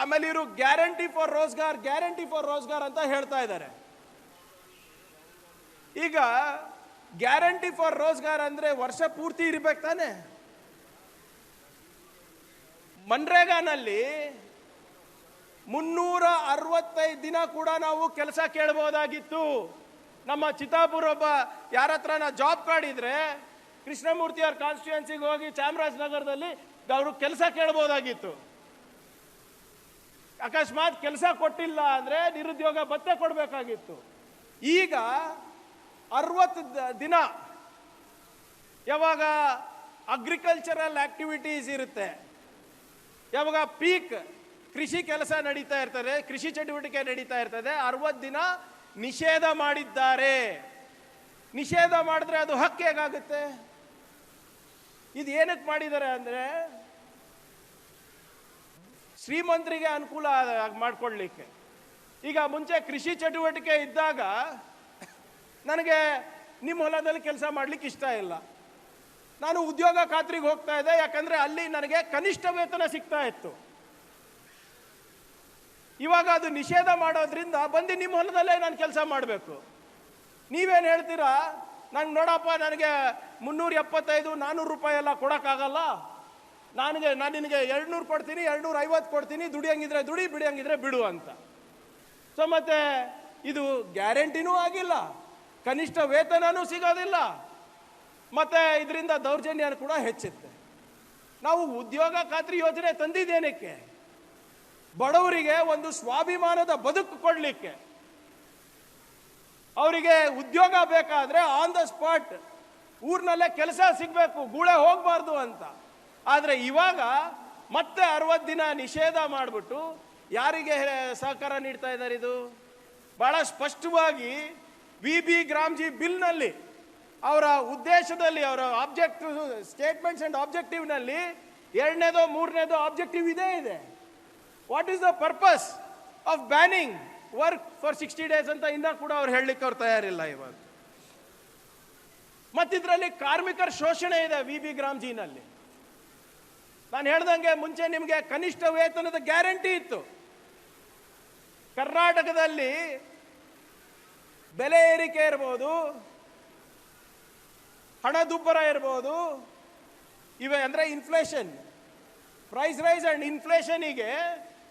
ಆಮೇಲೆ ಇವರು guarantee for Rozgar, guarantee for Rozgar ಅಂತ ಹೇಳ್ತಾ ಇದ್ದಾರೆ. ಈಗ ಗ್ಯಾರಂಟಿ ಫಾರ್ ರೋಜ್ಗಾರ್ ಅಂದ್ರೆ ವರ್ಷ ಪೂರ್ತಿ ಇರ್ಬೇಕು ತಾನೆ? ಮನ್ರೇಗಾನಲ್ಲಿ ಮುನ್ನೂರ ಅರವತ್ತೈದು ದಿನ ಕೂಡ ನಾವು ಕೆಲಸ ಕೇಳಬಹುದಾಗಿತ್ತು ನಮ್ಮ ಚಿತ್ತಾಪುರ ಒಬ್ಬ ಯಾರ ನಾ ಜಾಬ್ ಕಾರ್ಡ್ ಇದ್ರೆ ಕೃಷ್ಣಮೂರ್ತಿ ಅವ್ರ ಕಾನ್ಸ್ಟಿಟ್ಯೂನ್ಸಿಗೆ ಹೋಗಿ ಚಾಮರಾಜನಗರದಲ್ಲಿ ಅವರು ಕೆಲಸ ಕೇಳಬಹುದಾಗಿತ್ತು ಅಕಸ್ಮಾತ್ ಕೆಲಸ ಕೊಟ್ಟಿಲ್ಲ ಅಂದರೆ ನಿರುದ್ಯೋಗ ಭತ್ತೆ ಕೊಡಬೇಕಾಗಿತ್ತು. ಈಗ ಅರವತ್ತು ದಿನ ಯಾವಾಗ ಅಗ್ರಿಕಲ್ಚರಲ್ ಆಕ್ಟಿವಿಟೀಸ್ ಇರುತ್ತೆ, ಯಾವಾಗ ಪೀಕ್ ಕೃಷಿ ಕೆಲಸ ನಡೀತಾ ಇರ್ತದೆ, ಕೃಷಿ ಚಟುವಟಿಕೆ ನಡೀತಾ ಇರ್ತದೆ, ಅರವತ್ತು ದಿನ ನಿಷೇಧ ಮಾಡಿದ್ದಾರೆ. ನಿಷೇಧ ಮಾಡಿದ್ರೆ ಅದು ಹಕ್ಕು ಹೇಗಾಗುತ್ತೆ? ಇದು ಏನಕ್ಕೆ ಮಾಡಿದ್ದಾರೆ ಅಂದ್ರೆ ಶ್ರೀಮಂತರಿಗೆ ಅನುಕೂಲ ಮಾಡ್ಕೊಡ್ಲಿಕ್ಕೆ ಈಗ ಮುಂಚೆ ಕೃಷಿ ಚಟುವಟಿಕೆ ಇದ್ದಾಗ ನನಗೆ ನಿಮ್ಮ ಹೊಲದಲ್ಲಿ ಕೆಲಸ ಮಾಡ್ಲಿಕ್ಕೆ ಇಷ್ಟ ಇಲ್ಲ. ನಾನು ಉದ್ಯೋಗ ಖಾತ್ರಿಗೆ ಹೋಗ್ತಾ ಇದ್ದೆ, ಯಾಕಂದ್ರೆ ಅಲ್ಲಿ ನನಗೆ ಕನಿಷ್ಠ ವೇತನ ಸಿಗ್ತಾ ಇತ್ತು. ಇವಾಗ ಅದು ನಿಷೇಧ ಮಾಡೋದ್ರಿಂದ ಬಂದು ನಿಮ್ಮ ಹೊಲದಲ್ಲೇ ನಾನು ಕೆಲಸ ಮಾಡಬೇಕು. ನೀವೇನು ಹೇಳ್ತೀರಾ? ನಂಗೆ ನೋಡಪ್ಪ, ನನಗೆ ಮುನ್ನೂರ ಎಪ್ಪತ್ತೈದು ನಾನ್ನೂರು ರೂಪಾಯಿ ಎಲ್ಲ ಕೊಡೋಕ್ಕಾಗಲ್ಲ? ನನಗೆ ನಾನು ನಿನಗೆ ಎರಡ್ನೂರು ಕೊಡ್ತೀನಿ ಎರಡ್ನೂರ ಐವತ್ತು ಕೊಡ್ತೀನಿ, ದುಡಿಯಂಗಿದ್ರೆ ದುಡಿ, ಬಿಡಿಯಂಗಿದ್ರೆ ಬಿಡು ಅಂತ. ಸೊ ಮತ್ತೆ ಇದು ಗ್ಯಾರಂಟಿನೂ ಆಗಿಲ್ಲ, ಕನಿಷ್ಠ ವೇತನನೂ ಸಿಗೋದಿಲ್ಲ, ಮತ್ತೆ ಇದರಿಂದ ದೌರ್ಜನ್ಯ ಕೂಡ ಹೆಚ್ಚುತ್ತೆ. ನಾವು ಉದ್ಯೋಗ ಖಾತ್ರಿ ಯೋಜನೆ ತಂದಿದ್ದೇನಕ್ಕೆ? ಬಡವರಿಗೆ ಒಂದು ಸ್ವಾಭಿಮಾನದ ಬದುಕು ಕೊಡಲಿಕ್ಕೆ. ಅವರಿಗೆ ಉದ್ಯೋಗ ಬೇಕಾದ್ರೆ ಆನ್ ದ ಸ್ಪಾಟ್ ಊರಿನಲ್ಲೇ ಕೆಲಸ ಸಿಗಬೇಕು, ಗೂಳೆ ಹೋಗಬಾರ್ದು ಅಂತ. ಆದರೆ ಇವಾಗ ಮತ್ತೆ ಅರವತ್ತು ದಿನ ನಿಷೇಧ ಮಾಡಿಬಿಟ್ಟು ಯಾರಿಗೆ ಸಹಕಾರ ನೀಡ್ತಾ ಇದ್ದಾರೆ ಇದು? ಬಹಳ ಸ್ಪಷ್ಟವಾಗಿ ವಿ ಬಿ ಗ್ರಾಮ್ಜಿ ಬಿಲ್ನಲ್ಲಿ ಅವರ ಉದ್ದೇಶದಲ್ಲಿ, ಅವರ ಆಬ್ಜೆಕ್ಟಿವ್ ಸ್ಟೇಟ್ಮೆಂಟ್ಸ್ ಆ್ಯಂಡ್ ಆಬ್ಜೆಕ್ಟಿವ್ನಲ್ಲಿ ಎರಡನೇದೋ, ಮೂರನೇದೋ ಆಬ್ಜೆಕ್ಟಿವ್ ಇದೇ ಇದೆ. What is the purpose of banning work for sixty days ಅಂತ ಇನ್ನೂ ಕೂಡ ಅವ್ರು ಹೇಳಲಿಕ್ಕೆ ಅವ್ರು ತಯಾರಿಲ್ಲ ಇವಾಗ. ಮತ್ತಿದ್ರಲ್ಲಿ ಕಾರ್ಮಿಕರ ಶೋಷಣೆ ಇದೆ ವಿ ಬಿ ಗ್ರಾಮ್ಜಿನಲ್ಲಿ. ನಾನು ಹೇಳ್ದಂಗೆ ಮುಂಚೆ ನಿಮಗೆ ಕನಿಷ್ಠ ವೇತನದ ಗ್ಯಾರಂಟಿ ಇತ್ತು. ಕರ್ನಾಟಕದಲ್ಲಿ ಬೆಲೆ ಏರಿಕೆ ಇರ್ಬೋದು ಹಣದುಬ್ಬರ ಇರ್ಬೋದು, ಇವೆ ಅಂದರೆ ಇನ್ಫ್ಲೇಷನ್ ಪ್ರೈಸ್ ರೈಸ್ ಅಂಡ್ ಇನ್ಫ್ಲೇಷನಿಗೆ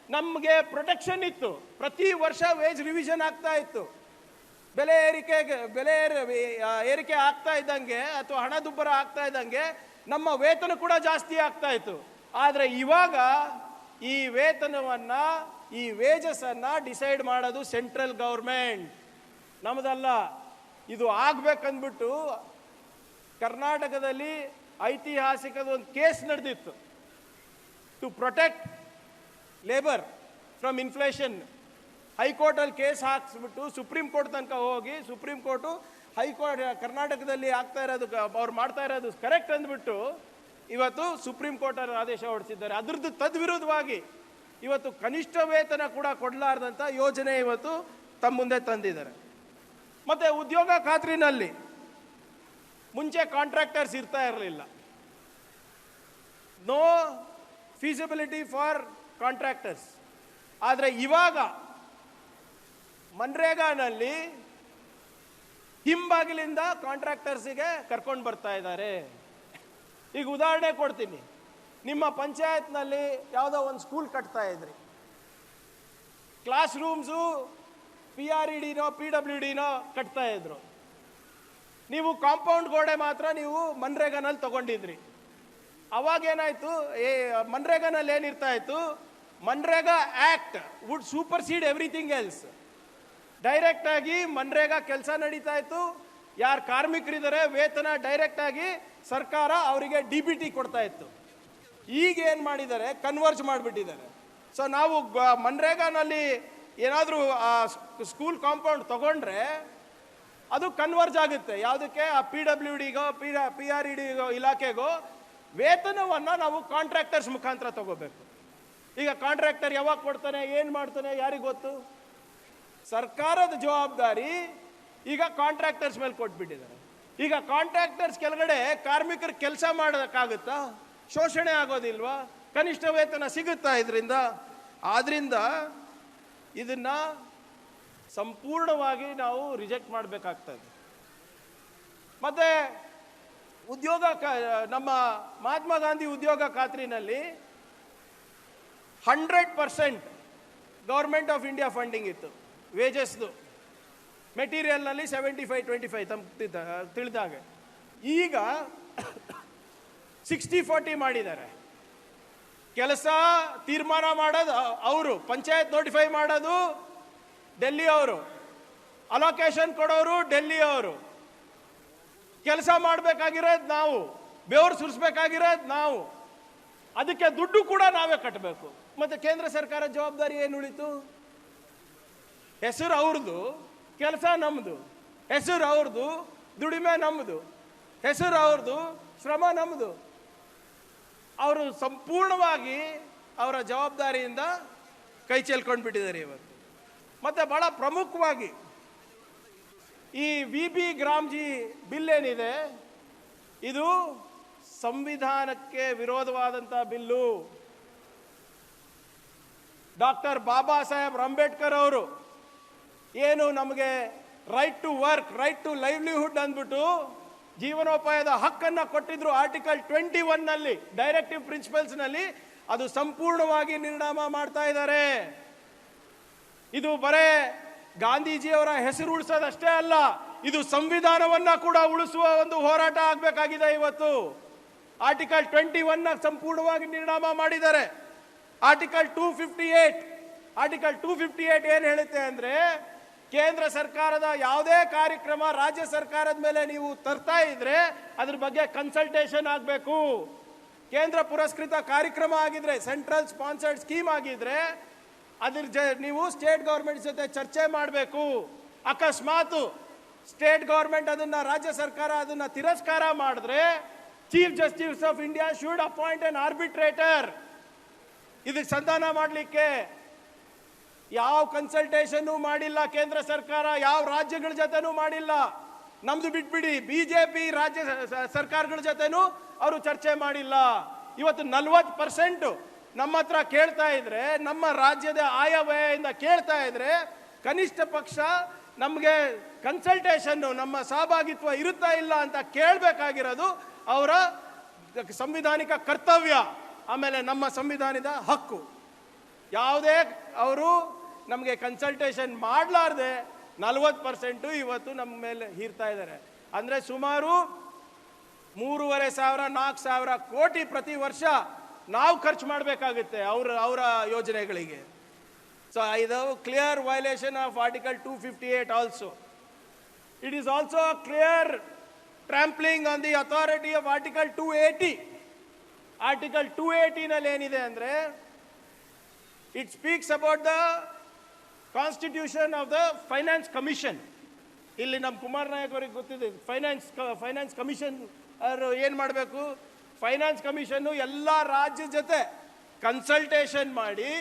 ನಮಗೆ ಪ್ರೊಟೆಕ್ಷನ್ ಇತ್ತು. ಪ್ರತಿ ವರ್ಷ ವೇಜ್ ರಿವಿಷನ್ ಆಗ್ತಾ ಇತ್ತು. ಬೆಲೆ ಏರಿಕೆ, ಬೆಲೆ ಏರಿ- ಏರಿಕೆ ಆಗ್ತಾ ಇದ್ದಂಗೆ ಅಥವಾ ಹಣದುಬ್ಬರ ಆಗ್ತಾ ಇದ್ದಂಗೆ ನಮ್ಮ ವೇತನ ಕೂಡ ಜಾಸ್ತಿ ಆಗ್ತಾ ಇತ್ತು. ಆದರೆ ಇವಾಗ ಈ ವೇತನವನ್ನ, ಈ ವೇಜಸನ್ನು ಡಿಸೈಡ್ ಮಾಡೋದು ಸೆಂಟ್ರಲ್ ಗೌರ್ಮೆಂಟ್ ನಮ್ಮದಲ್ಲ ಇದು ಆಗ್ಬೇಕಂದ್ಬಿಟ್ಟು ಕರ್ನಾಟಕದಲ್ಲಿ ಐತಿಹಾಸಿಕದ ಒಂದು ಕೇಸ್ ನಡೆದಿತ್ತು. To protect labour from inflation ಹೈಕೋರ್ಟಲ್ಲಿ case ಹಾಕ್ಸ್ಬಿಟ್ಟು ಸುಪ್ರೀಂ ಕೋರ್ಟ್ ತನಕ ಹೋಗಿ ಸುಪ್ರೀಂ ಕೋರ್ಟು ಹೈಕೋರ್ಟ್ ಕರ್ನಾಟಕದಲ್ಲಿ ಆಗ್ತಾ ಇರೋದು ಅವ್ರು ಮಾಡ್ತಾ ಇರೋದು ಕರೆಕ್ಟ್ ಅಂದ್ಬಿಟ್ಟು ಇವತ್ತು ಸುಪ್ರೀಂ ಕೋರ್ಟ್ ಆದೇಶ ಹೊರಡಿಸಿದ್ದಾರೆ. ಅದ್ರದ್ದು ತದ್ವಿರುದ್ಧವಾಗಿ ಇವತ್ತು ಕನಿಷ್ಠ ವೇತನ ಕೂಡ ಕೊಡಲಾರ್ದಂಥ ಯೋಜನೆ ಇವತ್ತು ತಮ್ಮ ಮುಂದೆ ತಂದಿದ್ದಾರೆ. ಮತ್ತು ಉದ್ಯೋಗ ಖಾತ್ರಿನಲ್ಲಿ ಮುಂಚೆ ಕಾಂಟ್ರಾಕ್ಟರ್ಸ್ ಇರ್ತಾ ಇರಲಿಲ್ಲ. ನೋ ಫೀಸಿಬಿಲಿಟಿ ಫಾರ್ ಕಾಂಟ್ರಾಕ್ಟರ್ಸ್ ಆದರೆ ಇವಾಗ ಮನ್ರೇಗಾನಲ್ಲಿ ಹಿಂಬಾಗಿಲಿಂದ ಕಾಂಟ್ರಾಕ್ಟರ್ಸಿಗೆ ಕರ್ಕೊಂಡು ಬರ್ತಾ ಇದ್ದಾರೆ. ಈಗ ಉದಾಹರಣೆ ಕೊಡ್ತೀನಿ. ನಿಮ್ಮ ಪಂಚಾಯತ್ನಲ್ಲಿ ಯಾವುದೋ ಒಂದು ಸ್ಕೂಲ್ ಕಟ್ತಾ ಇದ್ರಿ. Class rooms P R E ಡಿನೋ, P W ಡಿನೋ ಕಟ್ತಾ ಇದ್ರು. ನೀವು ಕಾಂಪೌಂಡ್ ಗೋಡೆ ಮಾತ್ರ ನೀವು ಮನ್ರೇಗಾನಲ್ಲಿ ತಗೊಂಡಿದ್ರಿ. ಅವಾಗ ಏನಾಯ್ತು ಏ, ಮನ್ರೇಗಾನಲ್ಲಿ ಏನಿರ್ತಾ ಇತ್ತು? MNREGA act, would supersede everything else. Direct ಆಗಿ ಮನ್ರೇಗಾ ಕೆಲಸ ನಡೀತಾ ಇತ್ತು. ಯಾರು ಕಾರ್ಮಿಕರಿದ್ದಾರೆ, ವೇತನ ಡೈರೆಕ್ಟ್ ಆಗಿ ಸರ್ಕಾರ ಅವರಿಗೆ ಡಿ ಬಿ ಟಿ ಕೊಡ್ತಾ ಇತ್ತು. ಈಗ ಏನು ಮಾಡಿದ್ದಾರೆ ಕನ್ವರ್ಜ್ ಮಾಡಿಬಿಟ್ಟಿದ್ದಾರೆ. ಸೊ ನಾವು ಮನ್ರೇಗಾನಲ್ಲಿ ಏನಾದರೂ ಸ್ಕೂಲ್ ಕಾಂಪೌಂಡ್ ತಗೊಂಡ್ರೆ ಅದು ಕನ್ವರ್ಜ್ ಆಗುತ್ತೆ. ಯಾವುದಕ್ಕೆ? ಆ ಪಿ ಡಬ್ಲ್ಯೂ ಡಿಗೋ ಪಿ ಪಿ ಆರ್ ಇ ಡಿಗೋ ಇಲಾಖೆಗೋ ವೇತನವನ್ನು ನಾವು ಕಾಂಟ್ರಾಕ್ಟರ್ಸ್ ಮುಖಾಂತರ ತಗೋಬೇಕು. ಈಗ ಕಾಂಟ್ರಾಕ್ಟರ್ ಯಾವಾಗ ಕೊಡ್ತಾನೆ, ಏನು ಮಾಡ್ತಾನೆ, ಯಾರಿಗೆ ಗೊತ್ತು? ಸರ್ಕಾರದ ಜವಾಬ್ದಾರಿ ಈಗ ಕಾಂಟ್ರಾಕ್ಟರ್ಸ್ ಮೇಲೆ ಕೊಟ್ಬಿಟ್ಟಿದ್ದಾರೆ. ಈಗ ಕಾಂಟ್ರಾಕ್ಟರ್ಸ್ ಕೆಳಗಡೆ ಕಾರ್ಮಿಕರು ಕೆಲಸ ಮಾಡೋದಕ್ಕಾಗುತ್ತಾ? ಶೋಷಣೆ ಆಗೋದಿಲ್ವಾ? ಕನಿಷ್ಠ ವೇತನ ಸಿಗುತ್ತಾ ಇದರಿಂದ? ಆದ್ದರಿಂದ ಇದನ್ನು ಸಂಪೂರ್ಣವಾಗಿ ನಾವು ರಿಜೆಕ್ಟ್ ಮಾಡಬೇಕಾಗ್ತದೆ ಮತ್ತು ಉದ್ಯೋಗ ನಮ್ಮ ಮಹಾತ್ಮ ಗಾಂಧಿ ಉದ್ಯೋಗ ಖಾತ್ರಿನಲ್ಲಿ hundred percent government of India funding ಇತ್ತು. ವೇಜಸ್ದು ಮೆಟೀರಿಯಲ್ನಲ್ಲಿ ಸೆವೆಂಟಿ ಫೈವ್ ಟ್ವೆಂಟಿ ಫೈವ್ ತಮ್ ತಿಳಿದಾಗೆ. ಈಗ ಸಿಕ್ಸ್ಟಿ ಫೋರ್ಟಿ ಮಾಡಿದ್ದಾರೆ. ಕೆಲಸ ತೀರ್ಮಾನ ಮಾಡೋದು ಅವರು, ಪಂಚಾಯತ್ ನೋಟಿಫೈ ಮಾಡೋದು ಡೆಲ್ಲಿ ಅವರು ಅಲೋಕೇಶನ್ ಕೊಡೋರು ಡೆಲ್ಲಿ ಅವರು ಕೆಲಸ ಮಾಡಬೇಕಾಗಿರೋದು ನಾವು. ಬೆವರು ಸುರಿಸ್ಬೇಕಾಗಿರೋದು ನಾವು. ಅದಕ್ಕೆ ದುಡ್ಡು ಕೂಡ ನಾವೇ ಕಟ್ಟಬೇಕು ಮತ್ತೆ ಕೇಂದ್ರ ಸರ್ಕಾರ ಜವಾಬ್ದಾರಿ ಏನು ಉಳಿತು? ಹೆಸರು ಅವ್ರದ್ದು, ಕೆಲಸ ನಮ್ಮದು ಹೆಸರು ಅವ್ರದ್ದು, ದುಡಿಮೆ ನಮ್ಮದು ಹೆಸರು ಅವ್ರದ್ದು, ಶ್ರಮ ನಮ್ಮದು ಅವರು ಸಂಪೂರ್ಣವಾಗಿ ಅವರ ಜವಾಬ್ದಾರಿಯಿಂದ ಕೈ ಚೆಲ್ಕೊಂಡು ಬಿಟ್ಟಿದ್ದಾರೆ ಇವತ್ತು. ಮತ್ತು ಭಾಳ ಪ್ರಮುಖವಾಗಿ ಈ ವಿ ಬಿ ಗ್ರಾಮ್ಜಿ ಬಿಲ್ ಏನಿದೆ ಇದು ಸಂವಿಧಾನಕ್ಕೆ ವಿರೋಧವಾದಂಥ ಬಿಲ್ಲು. ಡಾಕ್ಟರ್ ಬಾಬಾ ಸಾಹೇಬ್ ಅಂಬೇಡ್ಕರ್ ಅವರು ಏನು ನಮಗೆ right to work right to livelihood ಅಂದ್ಬಿಟ್ಟು ಜೀವನೋಪಾಯದ ಹಕ್ಕನ್ನು ಕೊಟ್ಟಿದ್ರು ಆರ್ಟಿಕಲ್ ಟ್ವೆಂಟಿ ಒನ್ನಲ್ಲಿ ಡೈರೆಕ್ಟಿವ್ ಪ್ರಿನ್ಸಿಪಲ್ಸ್ನಲ್ಲಿ ಅದು ಸಂಪೂರ್ಣವಾಗಿ ನಿರ್ಣಾಮ ಮಾಡ್ತಾ ಇದ್ದಾರೆ. ಇದು ಬರೇ ಗಾಂಧೀಜಿಯವರ ಹೆಸರು ಉಳಿಸೋದಷ್ಟೇ ಅಲ್ಲ, ಇದು ಸಂವಿಧಾನವನ್ನ ಕೂಡ ಉಳಿಸುವ ಒಂದು ಹೋರಾಟ ಆಗಬೇಕಾಗಿದೆ ಇವತ್ತು. ಆರ್ಟಿಕಲ್ ಟ್ವೆಂಟಿ ಒನ್ನ ಸಂಪೂರ್ಣವಾಗಿ ನಿರ್ಣಾಮ ಮಾಡಿದ್ದಾರೆ. Article two fifty eight article two fifty eight ಏನು ಹೇಳುತ್ತೆ ಅಂದ್ರೆ ಕೇಂದ್ರ ಸರ್ಕಾರದ ಯಾವುದೇ ಕಾರ್ಯಕ್ರಮ ರಾಜ್ಯ ಸರ್ಕಾರದ ಮೇಲೆ ನೀವು ತರ್ತಾ ಇದ್ರೆ ಅದ್ರ ಬಗ್ಗೆ ಕನ್ಸಲ್ಟೇಷನ್ ಆಗಬೇಕು. ಕೇಂದ್ರ ಪುರಸ್ಕೃತ ಕಾರ್ಯಕ್ರಮ ಆಗಿದ್ರೆ ಸೆಂಟ್ರಲ್ ಸ್ಪಾನ್ಸರ್ಡ್ ಸ್ಕೀಮ್ ಆಗಿದ್ರೆ, ಅದ್ರ ಜ, ನೀವು ಸ್ಟೇಟ್ ಗೌರ್ಮೆಂಟ್ ಜೊತೆ ಚರ್ಚೆ ಮಾಡಬೇಕು. ಅಕಸ್ಮಾತ್ ಸ್ಟೇಟ್ ಗೌರ್ಮೆಂಟ್ ಅದನ್ನ, ರಾಜ್ಯ ಸರ್ಕಾರ ಅದನ್ನ ತಿರಸ್ಕಾರ ಮಾಡಿದ್ರೆ chief justice of India should appoint an arbitrator ಇದಕ್ಕೆ ಸಂಧಾನ ಮಾಡಲಿಕ್ಕೆ ಯಾವ ಕನ್ಸಲ್ಟೇಷನ್ ಮಾಡಿಲ್ಲ ಕೇಂದ್ರ ಸರ್ಕಾರ, ಯಾವ ರಾಜ್ಯಗಳ ಜೊತೆನೂ ಮಾಡಿಲ್ಲ. ನಮ್ದು ಬಿಟ್ಬಿಡಿ, ಬಿಜೆಪಿ ರಾಜ್ಯ ಸರ್ಕಾರಗಳ ಜೊತೆನೂ ಅವರು ಚರ್ಚೆ ಮಾಡಿಲ್ಲ. ಇವತ್ತು ನಲ್ವತ್ತು ಪರ್ಸೆಂಟ್ ನಮ್ಮ ಹತ್ರ ಕೇಳ್ತಾ ಇದ್ರೆ, ನಮ್ಮ ರಾಜ್ಯದ ಆಯವ್ಯಯದಿಂದ ಕೇಳ್ತಾ ಇದ್ರೆ, ಕನಿಷ್ಠ ಪಕ್ಷ ನಮಗೆ ಕನ್ಸಲ್ಟೇಷನ್ ನಮ್ಮ ಸಹಭಾಗಿತ್ವ ಇರುತ್ತಾ ಇಲ್ಲ ಅಂತ ಕೇಳಬೇಕಾಗಿರೋದು ಅವರ ಸಂವಿಧಾನಿಕ ಕರ್ತವ್ಯ. ಆಮೇಲೆ ನಮ್ಮ ಸಂವಿಧಾನದ ಹಕ್ಕು. ಯಾವುದೇ ಅವರು ನಮಗೆ ಕನ್ಸಲ್ಟೇಷನ್ ಮಾಡಲಾರ್ದೆ ನಲ್ವತ್ತು ಪರ್ಸೆಂಟು ಇವತ್ತು ನಮ್ಮ ಮೇಲೆ ಹೀರ್ತಾ ಇದ್ದಾರೆ ಅಂದರೆ ಸುಮಾರು ಮೂರುವರೆ ಸಾವಿರ, ನಾಲ್ಕು ಸಾವಿರ ಕೋಟಿ ಪ್ರತಿ ವರ್ಷ ನಾವು ಖರ್ಚು ಮಾಡಬೇಕಾಗುತ್ತೆ ಅವ್ರ, ಅವರ ಯೋಜನೆಗಳಿಗೆ. ಸೊ ಇದು clear violation of article two fifty eight also it is also clear trampling on the authority of article two eighty article two ಏಯ್ಟಿನಲ್ಲಿ ಏನಿದೆ ಅಂದರೆ it speaks about the constitution of the finance commission ಇಲ್ಲಿ ನಮ್ಮ ಕುಮಾರ್ ನಾಯಕ್ ಅವರಿಗೆ ಗೊತ್ತಿದೆ finance finance commission ಅವರು ಏನು ಮಾಡಬೇಕು? Finance commission ಎಲ್ಲ ರಾಜ್ಯದ ಜೊತೆ ಕನ್ಸಲ್ಟೇಷನ್ ಮಾಡಿ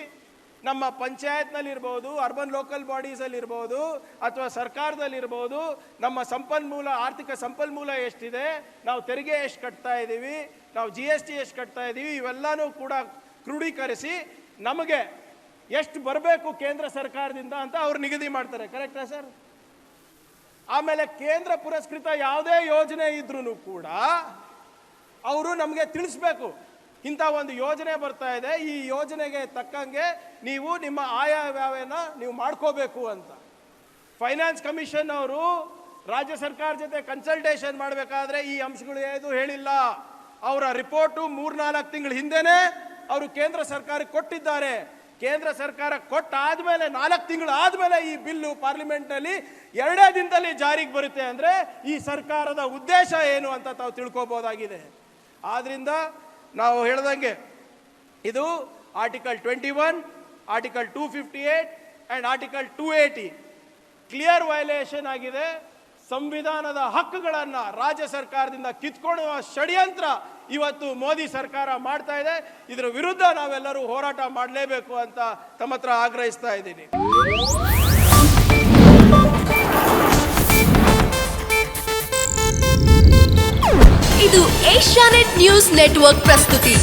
ನಮ್ಮ ಪಂಚಾಯತ್ನಲ್ಲಿರ್ಬೋದು ಅರ್ಬನ್ ಲೋಕಲ್ ಬಾಡೀಸಲ್ಲಿರ್ಬೋದು ಅಥವಾ ಸರ್ಕಾರದಲ್ಲಿರ್ಬೋದು ನಮ್ಮ ಸಂಪನ್ಮೂಲ, ಆರ್ಥಿಕ ಸಂಪನ್ಮೂಲ ಎಷ್ಟಿದೆ, ನಾವು ತೆರಿಗೆ ಎಷ್ಟು ಕಟ್ತಾ ಇದ್ದೀವಿ ನಾವು ಜಿ ಎಸ್ ಟಿ ಎಷ್ಟು ಕಟ್ತಾ ಇದ್ದೀವಿ ಇವೆಲ್ಲನೂ ಕೂಡ ಕ್ರೋಢೀಕರಿಸಿ ನಮಗೆ ಎಷ್ಟು ಬರಬೇಕು ಕೇಂದ್ರ ಸರ್ಕಾರದಿಂದ ಅಂತ ಅವ್ರು ನಿಗದಿ ಮಾಡ್ತಾರೆ. ಕರೆಕ್ಟಾ ಸರ್ ಆಮೇಲೆ ಕೇಂದ್ರ ಪುರಸ್ಕೃತ ಯಾವುದೇ ಯೋಜನೆ ಇದ್ರೂ ಕೂಡ ಅವರು ನಮಗೆ ತಿಳಿಸ್ಬೇಕು. ಇಂಥ ಒಂದು ಯೋಜನೆ ಬರ್ತಾ ಇದೆ. ಈ ಯೋಜನೆಗೆ ತಕ್ಕಂಗೆ ನೀವು ನಿಮ್ಮ ಆಯವ್ಯವನ ನೀವು ಮಾಡ್ಕೋಬೇಕು ಅಂತ. ಫೈನಾನ್ಸ್ ಕಮಿಷನ್ ಅವರು ರಾಜ್ಯ ಸರ್ಕಾರ ಜೊತೆ ಕನ್ಸಲ್ಟೇಷನ್ ಮಾಡಬೇಕಾದ್ರೆ ಈ ಅಂಶಗಳು ಏನು ಹೇಳಿಲ್ಲ. ಅವರ ರಿಪೋರ್ಟು ಮೂರ್ನಾಲ್ಕು ತಿಂಗಳ ಹಿಂದೆನೆ ಅವರು ಕೇಂದ್ರ ಸರ್ಕಾರಕ್ಕೆ ಕೊಟ್ಟಿದ್ದಾರೆ. ಕೇಂದ್ರ ಸರ್ಕಾರ ಕೊಟ್ಟಾದ್ಮೇಲೆ, ನಾಲ್ಕು ತಿಂಗಳು ಆದ್ಮೇಲೆ ಈ ಬಿಲ್ಲು ಪಾರ್ಲಿಮೆಂಟ್ನಲ್ಲಿ ಎರಡೇ ದಿನದಲ್ಲಿ ಜಾರಿಗೆ ಬರುತ್ತೆ ಅಂದ್ರೆ ಈ ಸರ್ಕಾರದ ಉದ್ದೇಶ ಏನು ಅಂತ ತಾವು ತಿಳ್ಕೊಬೋದಾಗಿದೆ. ಆದ್ದರಿಂದ ನಾವು ಹೇಳ್ದಂಗೆ, ಇದು article twenty one, article two fifty eight and article two eighty clear violation ಆಗಿದೆ. ಸಂವಿಧಾನದ ಹಕ್ಕುಗಳನ್ನು ರಾಜ್ಯ ಸರ್ಕಾರದಿಂದ ಕಿತ್ಕೊಳ್ಳುವ ಷಡ್ಯಂತ್ರ ಇವತ್ತು ಮೋದಿ ಸರ್ಕಾರ ಮಾಡ್ತಾ ಇದೆ. ಇದರ ವಿರುದ್ಧ ನಾವೆಲ್ಲರೂ ಹೋರಾಟ ಮಾಡಲೇಬೇಕು ಅಂತ ತಮ್ಮ ಹತ್ರ ಆಗ್ರಹಿಸ್ತಾ ಇದ್ದೀನಿ. ಇದು ಏಷ್ಯಾನೆಟ್ ನ್ಯೂಸ್ ನೆಟ್ವರ್ಕ್ ಪ್ರಸ್ತುತಿ.